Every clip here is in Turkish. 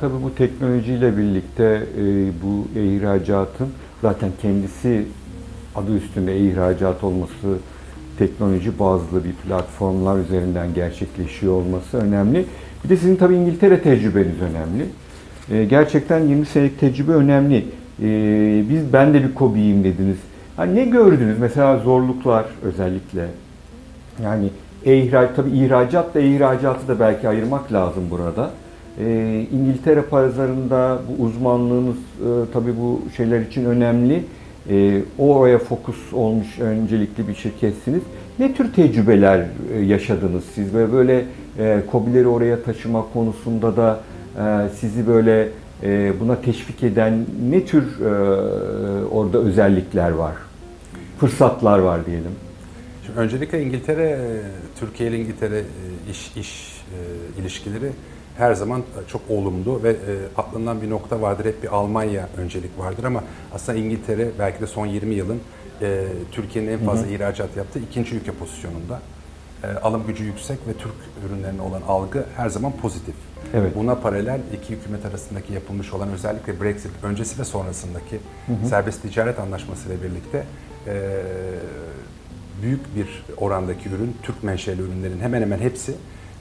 Tabii bu teknolojiyle birlikte e, bu ihracatın zaten kendisi adı üstünde ihracat olması teknoloji bazlı bir platformlar üzerinden gerçekleşiyor olması önemli. Bir de sizin tabii İngiltere tecrübeniz önemli. E, gerçekten 20 senelik tecrübe önemli. E, biz ben de bir kobiyim dediniz. Hani ne gördünüz mesela zorluklar özellikle? Yani ihraç tabii ihracatla ihracatı da belki ayırmak lazım burada. Ee, İngiltere pazarında bu uzmanlığınız e, tabii bu şeyler için önemli. E, oraya fokus olmuş öncelikli bir şirketsiniz. Ne tür tecrübeler e, yaşadınız siz ve böyle e, KOBİ'leri oraya taşıma konusunda da e, sizi böyle e, buna teşvik eden ne tür e, orada özellikler var? Fırsatlar var diyelim. Şimdi öncelikle İngiltere, e, Türkiye ile İngiltere e, iş iş e, ilişkileri her zaman çok olumlu ve e, atlanan bir nokta vardır. Hep bir Almanya öncelik vardır ama aslında İngiltere belki de son 20 yılın e, Türkiye'nin en fazla ihracat yaptığı ikinci ülke pozisyonunda. E, alım gücü yüksek ve Türk ürünlerine olan algı her zaman pozitif. Evet. Buna paralel iki hükümet arasındaki yapılmış olan özellikle Brexit öncesi ve sonrasındaki serbest ticaret anlaşması ile birlikte e, büyük bir orandaki ürün, Türk menşeli ürünlerin hemen hemen hepsi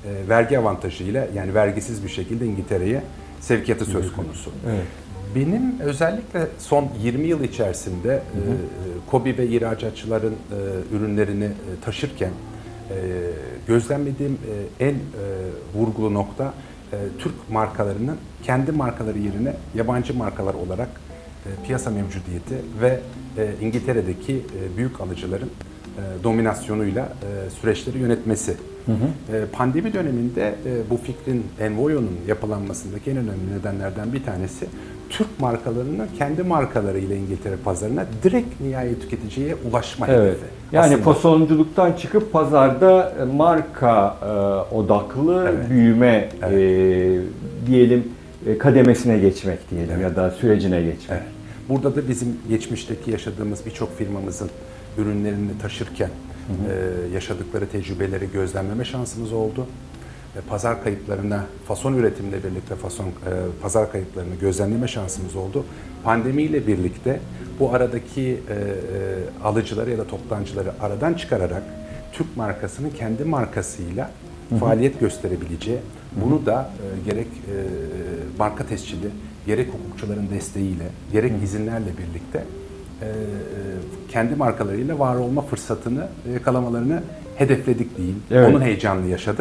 e, vergi avantajıyla yani vergisiz bir şekilde İngiltere'ye sevkiyatı söz konusu. Evet. Benim özellikle son 20 yıl içerisinde e, KOBİ ve ihracatçıların e, ürünlerini e, taşırken e, gözlemlediğim e, en e, vurgulu nokta e, Türk markalarının kendi markaları yerine yabancı markalar olarak e, piyasa mevcudiyeti ve e, İngiltere'deki e, büyük alıcıların e, dominasyonuyla e, süreçleri yönetmesi. E, pandemi döneminde e, bu fikrin Envoyo'nun yapılanmasındaki en önemli nedenlerden bir tanesi Türk markalarının kendi markalarıyla İngiltere pazarına direkt nihai tüketiciye ulaşma Evet. hedefi. Yani Aslında- çıkıp pazarda e, marka e, odaklı Evet. büyüme Evet. e, diyelim e, kademesine geçmek diyelim Evet. ya da sürecine geçmek. Evet. Burada da bizim geçmişteki yaşadığımız birçok firmamızın ürünlerini taşırken e, yaşadıkları tecrübeleri gözlemleme şansımız oldu. Ve pazar kayıplarına, fason üretimle birlikte fason e, pazar kayıplarını gözlemleme şansımız oldu. Pandemiyle birlikte bu aradaki e, e, alıcıları ya da toptancıları aradan çıkararak Türk markasının kendi markasıyla faaliyet gösterebileceği, bunu da e, gerek e, marka tescili, gerek hukukçuların desteğiyle, gerek izinlerle birlikte e, e, kendi markalarıyla var olma fırsatını yakalamalarını hedefledik diyeyim. Evet. Onun heyecanını yaşadık.